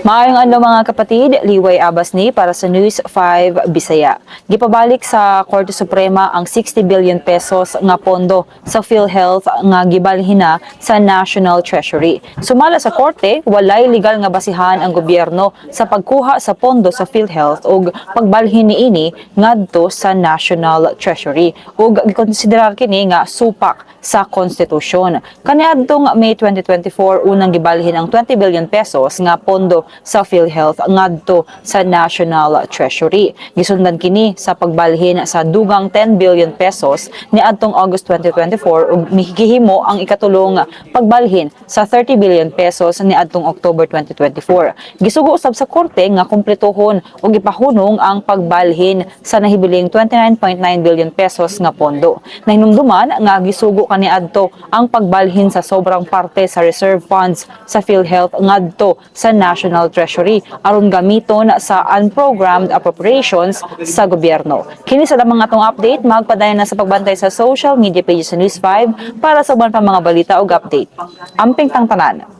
Maayong ano mga kapatid, Liway Abas ni para sa News 5 Bisaya. Gipabalik sa Korte Suprema ang 60 billion pesos nga pondo sa PhilHealth nga gibalhin sa National Treasury. Sumala sa korte, walay legal nga basihan ang gobyerno sa pagkuha sa pondo sa PhilHealth ug pagbalhin niini ngadto sa National Treasury ug gikonsiderar kini nga supak sa konstitusyon. Kaniadtong May 2024 unang gibalhin ang 20 billion pesos nga pondo sa PhilHealth ngadto sa National Treasury. Gisundan kini sa pagbalhin sa dugang 10 billion pesos ni adtong August 2024 ug mihigihimo ang ikatulong pagbalhin sa 30 billion pesos ni adtong October 2024. Gisugo usab sa korte nga kumpletuhon ug ipahunong ang pagbalhin sa nahibiling 29.9 billion pesos nga pondo. Nahinumduman nga gisugo kaniadto ang pagbalhin sa sobrang parte sa reserve funds sa PhilHealth ngadto sa National Treasury aron gamiton sa unprogrammed appropriations sa gobyerno. Kini sa lamang atong update, magpadayon na sa pagbantay sa social media pages sa News 5 para sa uban pa mga balita ug update. Amping tang tanan.